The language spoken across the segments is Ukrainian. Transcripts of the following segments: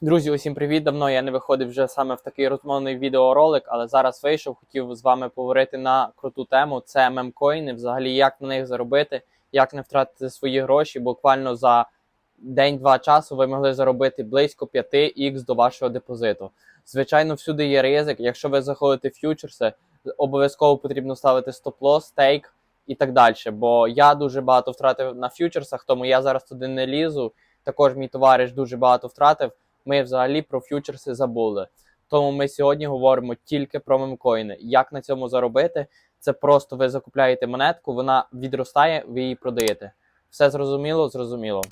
Друзі, усім привіт! Давно я не виходив вже саме в такий розмовний відеоролик, але зараз вийшов. Хотів з вами поговорити на круту тему. Це мемкоїни, взагалі, як на них заробити, як не втратити свої гроші. Буквально за день-два часу ви могли заробити близько 5х до вашого депозиту. Звичайно, всюди є ризик. Якщо ви заходите в фьючерси, обов'язково потрібно ставити стоп-лосс, стейк і так далі. Бо я дуже багато втратив на фьючерсах, тому я зараз туди не лізу. Також мій товариш дуже багато втратив ми взагалі про ф'ючерси забули. Тому ми сьогодні говоримо тільки про мемкоїни. Як на цьому заробити? Це просто ви закупляєте монетку, вона відростає, ви її продаєте. Все зрозуміло? Зрозуміло.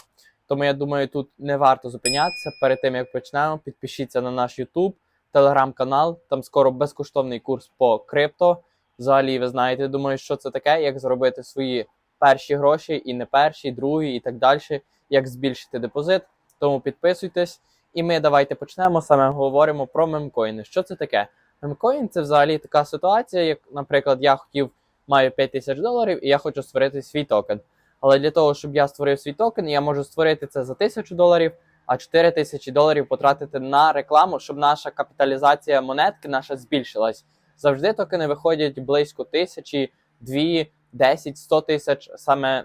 Тому я думаю, тут не варто зупинятися. Перед тим як почнемо, підпишіться на наш YouTube, телеграм-канал. Там скоро безкоштовний курс по крипто. Взагалі, ви знаєте, думаю, що це таке, як зробити свої перші гроші, і не перші, і другі, і так далі, як збільшити депозит. Тому підписуйтесь. І ми давайте почнемо саме говоримо про мемкоїни. Що це таке? Мемкоін це взагалі така ситуація, як, наприклад, я хотів маю 5 тисяч доларів і я хочу створити свій токен. Але для того, щоб я створив свій токен, я можу створити це за тисячу доларів, а 4 тисячі доларів потратити на рекламу, щоб наша капіталізація монетки наша збільшилась. Завжди токени виходять близько тисячі, дві, 10, 100 тисяч саме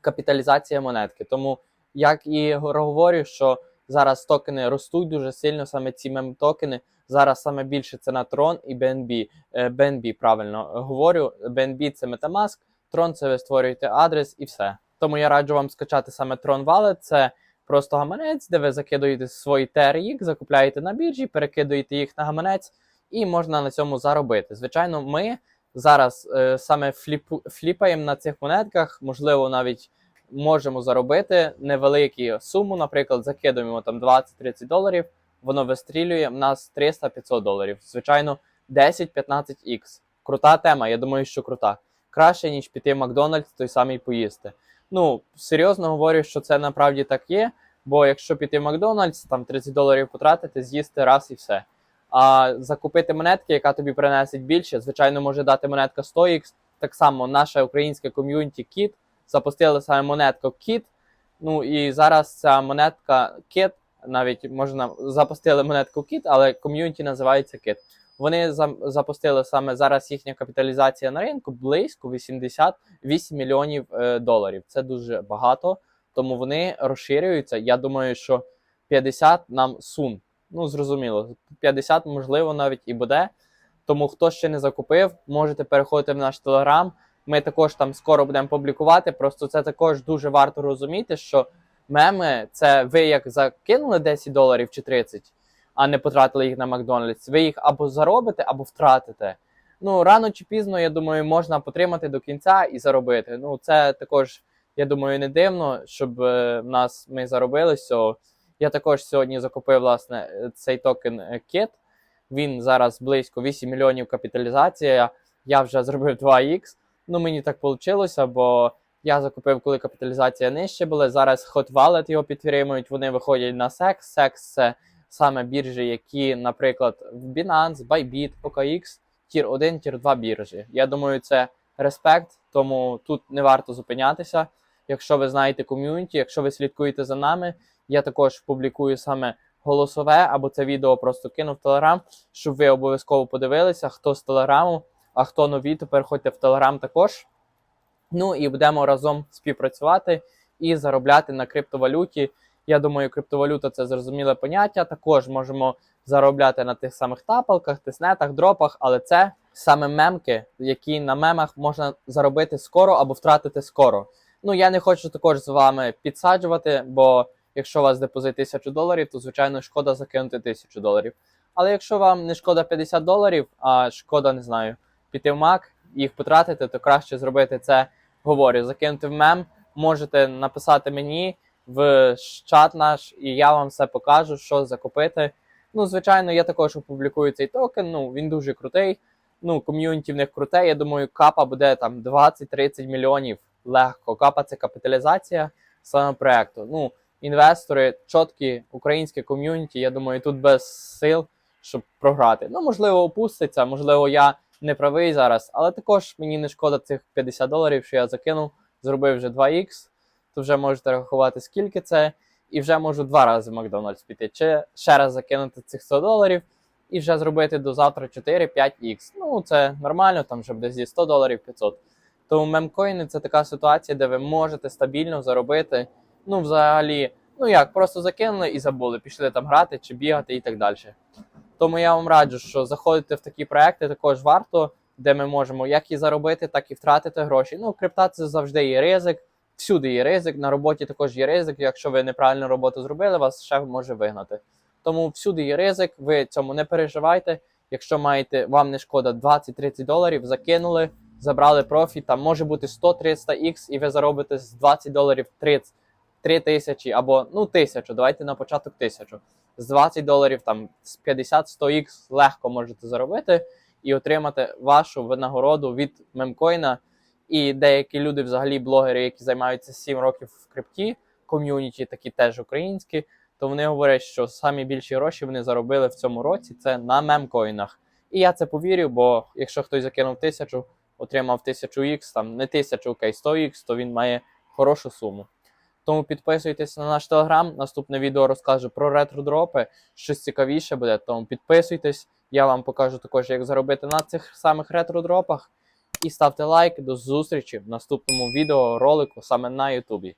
капіталізація монетки. Тому як і говорю, що Зараз токени ростуть дуже сильно, саме ці мем-токени. Зараз саме більше це на Tron і BNB. Е, BNB, правильно говорю. BNB це Metamask, Tron це ви створюєте адрес і все. Тому я раджу вам скачати саме Tron Wallet. Це просто гаманець, де ви закидуєте свої TRX, закупляєте на біржі, перекидуєте їх на гаманець, і можна на цьому заробити. Звичайно, ми зараз е, саме фліпу, фліпаємо на цих монетках, можливо, навіть можемо заробити невелику суму, наприклад, закидуємо там 20-30 доларів, воно вистрілює в нас 300-500 доларів. Звичайно, 10-15х. Крута тема, я думаю, що крута. Краще, ніж піти в Макдональдс, той самий поїсти. Ну, серйозно говорю, що це насправді так є. Бо якщо піти в Макдональдс, там 30 доларів потратити, з'їсти раз і все. А закупити монетки, яка тобі принесить більше, звичайно, може дати монетка 100х. Так само наша українська ком'юніті Кіт запустили саме монетку KIT. Ну і зараз ця монетка KIT, навіть можна запустили монетку KIT, але ком'юніті називається KIT. Вони запустили саме зараз їхня капіталізація на ринку близько 88 мільйонів е, доларів. Це дуже багато, тому вони розширюються. Я думаю, що 50 нам сун. Ну, зрозуміло, 50 можливо навіть і буде. Тому хто ще не закупив, можете переходити в наш телеграм. Ми також там скоро будемо публікувати. Просто це також дуже варто розуміти, що меми це ви як закинули 10 доларів чи 30, а не потратили їх на Макдональдс. Ви їх або заробите, або втратите. Ну рано чи пізно, я думаю, можна потримати до кінця і заробити. Ну це також, я думаю, не дивно, щоб е, нас ми заробили. So, я також сьогодні закупив власне цей токен KIT. Він зараз близько 8 мільйонів капіталізація. Я вже зробив 2х. Ну, мені так вийшло, бо я закупив, коли капіталізація нижче була. Зараз Hot Wallet його підтримують, вони виходять на SEX. SEX – це саме біржі, які, наприклад, в Binance, Bybit, OKX, Tier 1, Tier 2 біржі. Я думаю, це респект, тому тут не варто зупинятися. Якщо ви знаєте ком'юніті, якщо ви слідкуєте за нами, я також публікую саме голосове або це відео просто кину в Телеграм, щоб ви обов'язково подивилися, хто з Телеграму. А хто нові, то переходьте в Телеграм також. Ну і будемо разом співпрацювати і заробляти на криптовалюті. Я думаю, криптовалюта це зрозуміле поняття. Також можемо заробляти на тих самих тапалках, тиснетах, дропах, але це саме мемки, які на мемах можна заробити скоро або втратити скоро. Ну я не хочу також з вами підсаджувати, бо якщо у вас депозит 1000 доларів, то звичайно шкода закинути 1000 доларів. Але якщо вам не шкода 50 доларів, а шкода, не знаю піти в Mac, їх потратити, то краще зробити це. Говорю, закинути в мем, можете написати мені в чат наш, і я вам все покажу, що закупити. Ну, звичайно, я також опублікую цей токен. Ну, він дуже крутий. Ну, ком'юніті в них круте. Я думаю, капа буде там 20-30 мільйонів легко. Капа це капіталізація саме проекту. Ну, інвестори, чіткі українське ком'юніті. Я думаю, тут без сил, щоб програти. Ну, можливо, опуститься, можливо, я не правий зараз, але також мені не шкода цих 50 доларів, що я закинув, зробив вже 2х, то вже можете рахувати, скільки це. і вже можу два рази в Макдональдс піти, чи ще раз закинути цих 100 доларів і вже зробити до завтра 4-5х. Ну, це нормально, там вже буде зі 100 доларів 500. Тому мемкоїни це така ситуація, де ви можете стабільно заробити. Ну, взагалі, ну як, просто закинули і забули, пішли там грати чи бігати і так далі. Тому я вам раджу, що заходити в такі проекти також варто, де ми можемо як і заробити, так і втратити гроші. Ну, крипта це завжди є ризик, всюди є ризик, на роботі також є ризик. Якщо ви неправильну роботу зробили, вас шеф може вигнати. Тому всюди є ризик, ви цьому не переживайте. Якщо маєте, вам не шкода 20-30 доларів, закинули, забрали профіт, там може бути 100-300 х і ви заробите з 20 доларів 30, 3 тисячі або ну тисячу. Давайте на початок тисячу. З 20 доларів там з 50-100 х легко можете заробити і отримати вашу винагороду від мемкоїна. І деякі люди, взагалі, блогери, які займаються 7 років в крипті, ком'юніті, такі теж українські, то вони говорять, що самі більші гроші вони заробили в цьому році це на мемкоїнах. І я це повірю, бо якщо хтось закинув тисячу, отримав 1000 х там не тисячу, окей, 100 х то він має хорошу суму. Тому підписуйтесь на наш телеграм. Наступне відео розкаже про ретро-дропи. Щось цікавіше буде. Тому підписуйтесь. Я вам покажу також, як заробити на цих самих ретро-дропах. І ставте лайк. До зустрічі в наступному відео ролику саме на Ютубі.